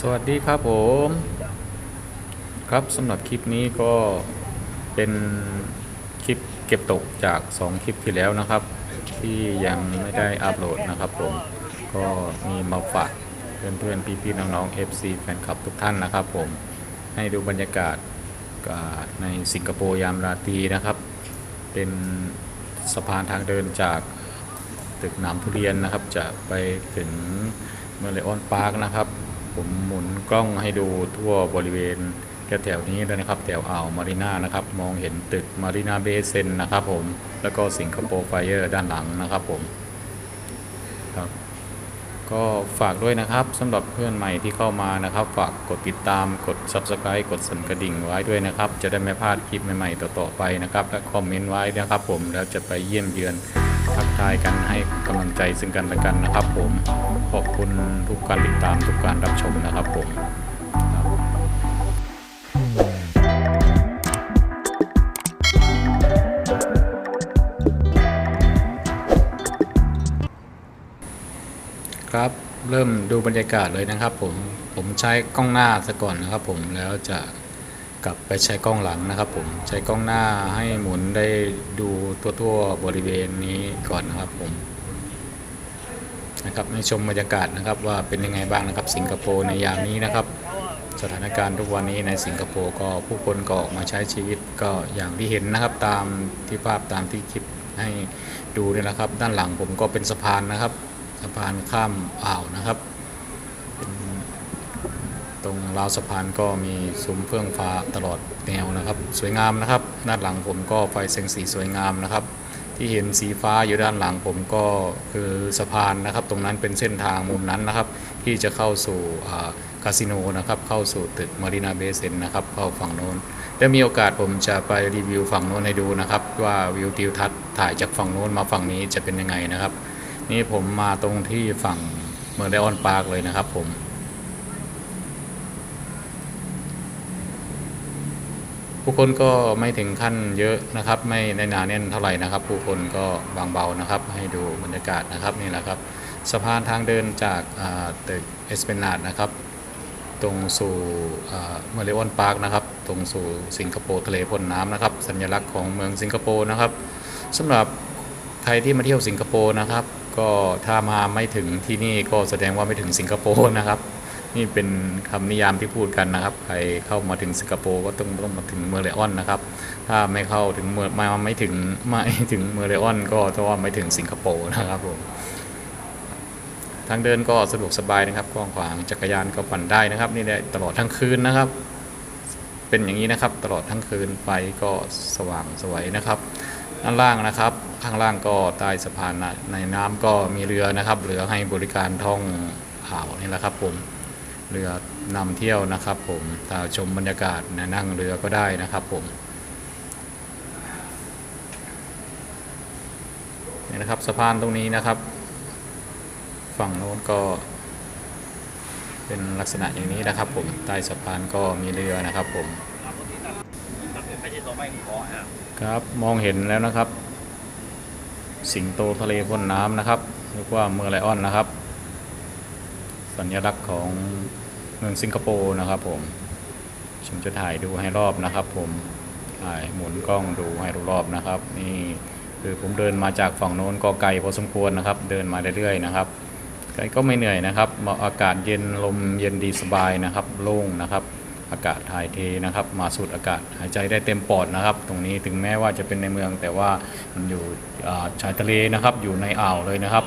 สวัสดีครับผม ครับสำหรับคลิปนี้ก็เป็นคลิปเก็บตกจาก 2 คลิปที่แล้วนะครับ ที่ยังไม่ได้อัปโหลดนะครับผม ก็มีมาฝากเพื่อนๆพี่ๆน้องๆ FC แฟนคลับทุกท่านนะครับผม ให้ดูบรรยากาศในสิงคโปร์ยามราตรีนะครับ เป็นสะพานทางเดินจากตึกหนามทุเรียนนะครับ จะไปถึงเมเลออนพาร์คนะครับ ผมหมุนกล้องให้ดูทั่วบริเวณแถวนี้ด้วยนะครับ แถวอ่าวมารีนานะครับ มองเห็นตึกมารีนาเบเซนนะครับผม แล้วก็สิงคโปร์ไฟเออร์ด้านหลังนะครับผมครับก็ฝากด้วยนะครับสำหรับเพื่อนใหม่ที่เข้ามานะครับ ฝากกดติดตามกด Subscribe กดสั่นกระดิ่งไว้ด้วยนะครับ จะได้ไม่พลาดคลิปใหม่ๆต่อๆไปนะครับ และคอมเมนต์ไว้นะครับผมแล้วจะไปเยี่ยมเยือนทักทายกันให้กำลังใจซึ่งกันและกันนะครับผม ทุกการติดตามทุกการรับชมนะครับผมครับเริ่มดูบรรยากาศเลยนะครับผมผมใช้กล้องหน้าซะก่อนนะครับผมแล้วจะกลับไปใช้กล้องหลังนะครับผมใช้กล้องหน้าให้หมุนได้ดูทั่วๆบริเวณนี้ก่อนนะครับผม นะครับให้ชมบรรยากาศนะครับว่าเป็นยังไงบ้างนะครับสิงคโปร์ในยามนี้นะครับ สถานการณ์ทุกวันนี้ในสิงคโปร์ก็ผู้คนก็ออกมาใช้ชีวิตก็อย่างที่เห็นนะครับตามที่ภาพตามที่คลิปให้ดูเนี่ยนะครับ ด้านหลังผมก็เป็นสะพานนะครับ สะพานข้ามอ่าวนะครับตรงราวสะพานก็มีซุ้มเฟื่องฟ้าตลอดแนวนะครับ สวยงามนะครับด้านหลังผมก็ไฟแสงสีสวยงามนะครับ ที่เห็นสีฟ้าอยู่ด้านหลังผมก็คือสะพานนะครับ ตรงนั้นเป็นเส้นทางมุมนั้นนะครับ ที่จะเข้าสู่คาสิโนนะครับ เข้าสู่ตึกมารีนาเบเซนนะครับเข้าฝั่งโน้นถ้มีโอกาสผมจะไปรีวิวฝั่งโน้นให้ดูนะครับ ว่าวิวทิวทัศน์ถ่ายจากฝั่งโน้นมาฝั่งนี้จะเป็นยังไงนะครับ นี่ผมมาตรงที่ฝั่งเมอร์ไดออนพาร์คเลยนะครับผม ผู้คนก็ไม่ถึงขั้นเยอะนะครับ ไม่ได้หนาแน่นเท่าไหร่นะครับ ผู้คนก็บางเบานะครับ ให้ดูบรรยากาศนะครับนี่แหละครับสะพานทางเดินจากตึกเอสเปนาดนะครับ ตรงสู่เมเลออนพาร์คนะครับ ตรงสู่สิงคโปร์ทะเลพ่นน้ำนะครับ สัญลักษณ์ของเมืองสิงคโปร์นะครับสำหรับใครที่มาเที่ยวสิงคโปร์นะครับ ก็ถ้ามาไม่ถึงที่นี่ก็แสดงว่าไม่ถึงสิงคโปร์นะครับ นี่เป็นคำนิยามที่พูดกันนะครับ ใครเข้ามาถึงสิงคโปร์ก็ต้องต้องมาถึงเมอร์เลออนนะครับ ถ้าไม่เข้าถึงเมอร์มาไม่ถึงไม่ถึงเมอร์เลออน ก็จะว่าไม่ถึงสิงคโปร์นะครับผมทางเดินก็สะดวกสบายนะครับกว้างขวางจักรยานก็ปั่นได้นะครับ นี่ได้ตลอดทั้งคืนนะครับ เป็นอย่างนี้นะครับตลอดทั้งคืนไฟก็สว่างสวยนะครับด้านล่างนะครับ ข้างล่างก็ใต้สะพานในน้ำก็มีเรือนะครับเรือให้บริการท่องอ่าวนี่แหละครับผม เรือนำเที่ยวนะครับผมถ้าชมบรรยากาศนะนั่งเรือก็ได้นะครับผมนี่นะครับสะพานตรงนี้นะครับ ฝั่งโน้นก็เป็นลักษณะอย่างนี้นะครับผมใต้สะพานก็มีเรือนะครับผมครับมองเห็นแล้วนะครับ สิงโตทะเลพ่นน้ำนะครับเรียกว่าเมอร์ไลออนนะครับ สัญลักษณ์ของเมืองสิงคโปร์นะครับผมผมจะถ่ายดูให้รอบนะครับผมถ่ายหมุนกล้องดูให้รอบนะครับ นี่คือผมเดินมาจากฝั่งโน้นก็ไกลพอสมควรนะครับ เดินมาเรื่อยๆนะครับไกลก็ไม่เหนื่อยนะครับเหมาะอากาศเย็นลมเย็นดีสบายนะครับ โล่งนะครับ อากาศถ่ายเทนะครับ มาสูดอากาศหายใจได้เต็มปอดนะครับ ตรงนี้ถึงแม้ว่าจะเป็นในเมืองแต่ว่ามันอยู่ชายทะเลนะครับ อยู่ในอ่าวเลยนะครับ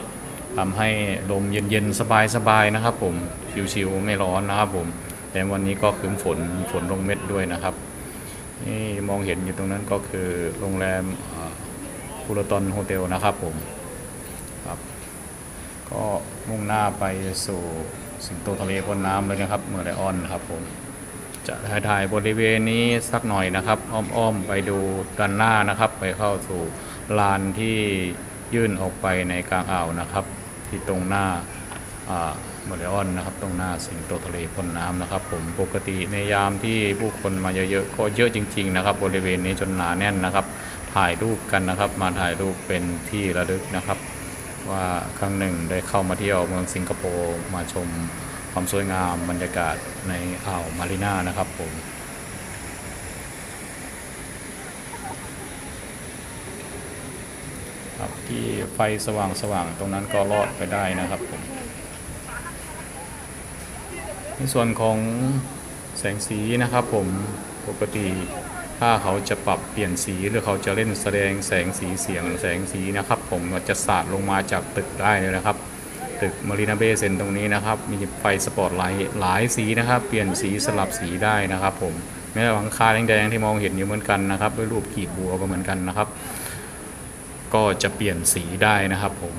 ทำให้ลมเย็นๆ สบายๆ นะครับผม ชิวๆ ไม่ร้อนนะครับผม แต่วันนี้ก็คืมฝน ฝนลงเม็ดด้วยนะครับ นี่มองเห็นอยู่ตรงนั้นก็คือโรงแรมคูลตอนโฮเทลนะครับผม ครับ ก็มุ่งหน้าไปสู่สิงโตทะเลพ่นน้ำเลยนะครับ เมอร์ไดออนนะครับผม จะถ่ายบริเวณนี้สักหน่อยนะครับ อ้อมๆ ไปดูด้านหน้านะครับ ไปเข้าสู่ลานที่ยื่นออกไปในกลางอ่าวนะครับ ที่ตรงหน้าเมอร์ไดออนนะครับตรงหน้าสิงโตทะเลพ่นน้ำนะครับ ผมปกติในยามที่ผู้คนมาเยอะๆก็เยอะจริง ๆ นะครับ บริเวณนี้จนหนาแน่นนะครับ ถ่ายรูปกันนะครับ มาถ่ายรูปเป็นที่ระลึกนะครับ ว่าครั้งหนึ่งได้เข้ามาเที่ยวเมืองสิงคโปร์มาชมความสวยงามบรรยากาศในอ่าวมารีนานะครับผม ครับที่ไฟสว่างสว่างๆตรงนั้นก็รอดไปได้นะครับผมในส่วนของแสงสีนะครับผมปกติถ้าเขาจะปรับเปลี่ยนสีหรือเขาจะเล่นแสดงแสงสีเสียงแสงสีนะครับ ผมจะสาดลงมาจากตึกได้เลยนะครับ ตึกมารีนาเบเซนตรงนี้นะครับ มีไฟสปอตไลท์หลายสีนะครับ เปลี่ยนสีสลับสีได้นะครับ ผมแม้แต่หลังคาแดงๆที่มองเห็นอยู่เหมือนกันนะครับด้วยรูปกีบบัวก็เหมือนกันนะครับ ก็จะเปลี่ยนสีได้นะครับผม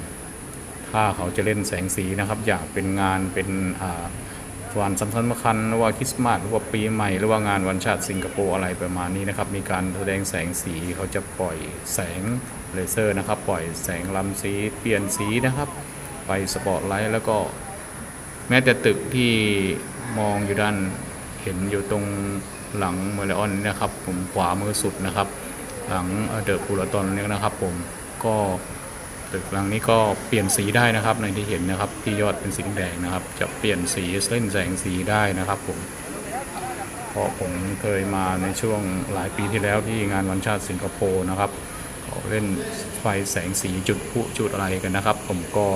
ถ้าเขาจะเล่นแสงสีนะครับ อยากเป็นงานเป็นอ่าวันสำคัญสำคัญหรือว่าคริสต์มาสหรือว่าปีใหม่ หรือว่างานวันชาติสิงคโปร์อะไรประมาณนี้นะครับ มีการแสดงแสงสีเขาจะปล่อยแสงเลเซอร์นะครับ ปล่อยแสงลำสีเปลี่ยนสีนะครับไฟสปอตไลท์แล้วก็แม้แต่ตึกที่มองอยู่ด้านเห็นอยู่ตรงหลังเมเลออนนะครับ ผมขวามือสุดนะครับ หลังเดอะพูลตอนนี้นะครับผม ก็ตึกหลังนี้ก็เปลี่ยนสีได้นะครับ ในที่เห็นนะครับ ที่ยอดเป็นสีแดงนะครับ จะเปลี่ยนสีเล่นแสงสีได้นะครับผมเพราะผมเคยมาในช่วงหลายปีที่แล้วที่งานวันชาติสิงคโปร์นะครับเขาเล่นไฟแสงสีจุดพลุจุดอะไรกันนะครับ ผมก็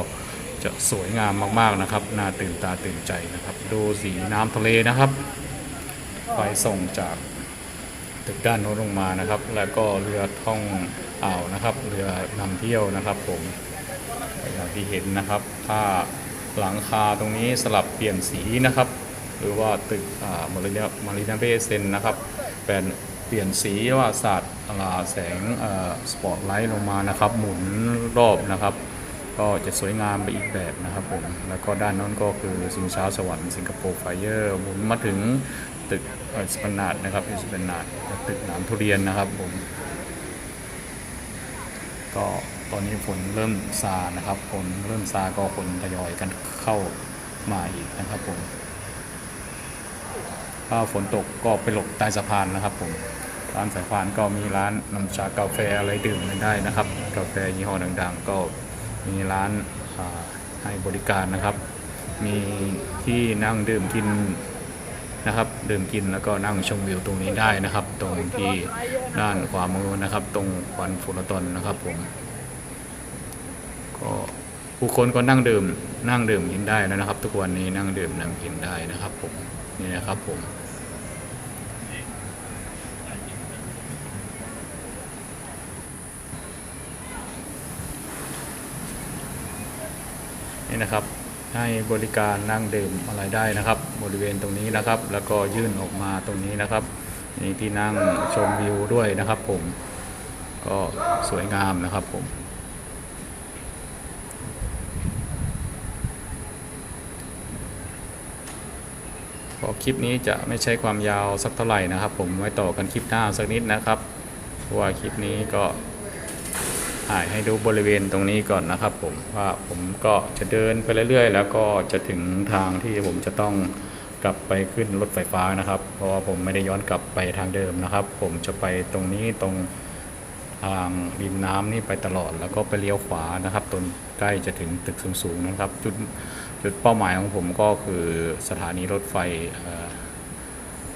จะสวยงามมากๆนะครับน่าตื่นตาตื่นใจนะครับ ดูสีน้ำทะเลนะครับ ไฟส่งจาก ตึกด้านโน้นลงมานะครับ แล้วก็เรือท่องอ่าวนะครับ เรือนำเที่ยวนะครับ ผมอย่างที่เห็นนะครับถ้าหลังคาตรงนี้สลับเปลี่ยนสีนะครับ หรือว่าตึกมารินามารินาเบเซนนะครับเป็นเปลี่ยนสีว่าศาสตร์แสงสปอตไลท์ลงมานะครับ หมุนรอบนะครับ ก็จะสวยงามไปอีกแบบนะครับผมแล้วก็ด้านโน้นก็คือสิงช้าสวรรค์สิงคโปร์ไฟเออร์หมุนมาถึงตึก สปนาดนะครับสปนาดตึกหนามทุเรียนนะครับผมก็ตอนนี้ฝนเริ่มซานะครับฝนเริ่มซาก็คนทยอยกันเข้ามาอีกนะครับผมถ้าฝนตกก็ไปหลบใต้สะพานนะครับผมร้านสายพานก็มีร้านน้ำชากาแฟอะไรดื่มกันได้นะครับ กาแฟยี่ห้อดัง ๆ ก็มีร้านให้บริการนะครับ มีที่นั่งดื่มกิน นะครับดื่มกินแล้วก็นั่งชมวิวตรงนี้ได้นะครับ ตรงที่ด้านขวามือนะครับ ตรงควันฟูรตอนนะครับผมก็ผู้คนก็นั่งดื่ม นั่งดื่มกินได้แล้วนะครับ ทุกวันนี้นั่งดื่มนั่งกินได้นะครับผมนี่นะครับผมนี่นะครับ ให้บริการนั่งดื่มอะไรได้นะครับ บริเวณตรงนี้นะครับ แล้วก็ยื่นออกมาตรงนี้นะครับนี่ที่นั่งชมวิวด้วยนะครับ ผมก็สวยงามนะครับผมพอคลิปนี้จะไม่ใช้ความยาวสักเท่าไหร่นะครับ ผมไว้ต่อกันคลิปหน้าสักนิดนะครับเพราะว่าคลิปนี้ก็ ถ่ายให้ดูบริเวณตรงนี้ก่อนนะครับผมว่าผมก็จะเดินไปเรื่อยๆ แล้วก็จะถึงทางที่ผมจะต้องกลับไปขึ้นรถไฟฟ้านะครับ เพราะว่าผมไม่ได้ย้อนกลับไปทางเดิมนะครับ ผมจะไปตรงนี้ตรงทางริมน้ำนี่ไปตลอด แล้วก็ไปเลี้ยวขวานะครับตนใกล้จะถึงตึกสูงๆนะครับ จุดจุดเป้าหมายของผมก็คือสถานีรถไฟ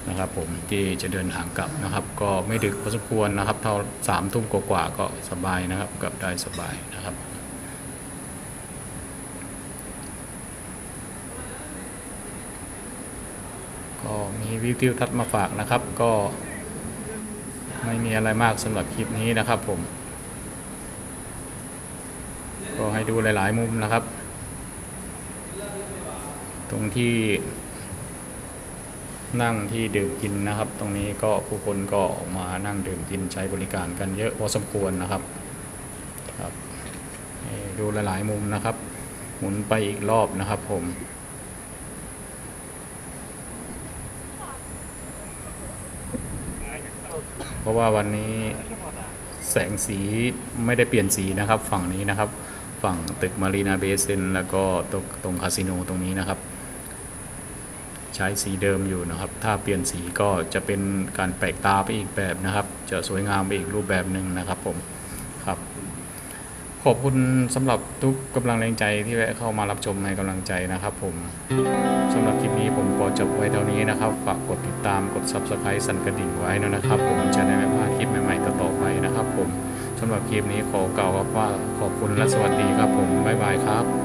นะครับผมที่จะเดินทางกลับนะครับ ก็ไม่ดึกพอสมควรนะครับ เท่าสามทุ่มกว่าก็สบายนะครับกลับได้สบายนะครับก็มีวิวทิวทัศน์มาฝากนะครับ ก็ไม่มีอะไรมากสำหรับคลิปนี้นะครับผม ก็ให้ดูหลาย ๆ มุมนะครับ ตรงที่ นั่งที่ดื่มกินนะครับ ตรงนี้ก็ผู้คนก็ออกมานั่งดื่มกินใช้บริการกันเยอะพอสมควรนะครับครับดูหลายๆมุมนะครับ หมุนไปอีกรอบนะครับผมเพราะว่าวันนี้แสงสีไม่ได้เปลี่ยนสีนะครับ ฝั่งนี้นะครับ ฝั่งตึกมารีนาเบสเซนแล้วก็ตรงตรงคาสิโนตรงนี้นะครับ ใช้สีเดิมอยู่นะครับ ถ้าเปลี่ยนสีก็จะเป็นการแปลกตาไปอีกแบบนะครับ จะสวยงามไปอีกรูปแบบหนึ่งนะครับผมครับ ขอบคุณสำหรับทุกกำลังแรงใจที่แวะเข้ามารับชมให้กำลังใจนะครับ ผมสำหรับคลิปนี้ผมขอจบไว้เท่านี้นะครับ ฝากกดติดตามกด subscribe สั่นกระดิ่งไว้นะครับ ผมจะได้ไม่พลาดคลิปใหม่ๆต่อๆไปนะครับ ผมสำหรับคลิปนี้ขอกล่าวว่าขอบคุณและสวัสดีครับผมบ๊ายบายครับ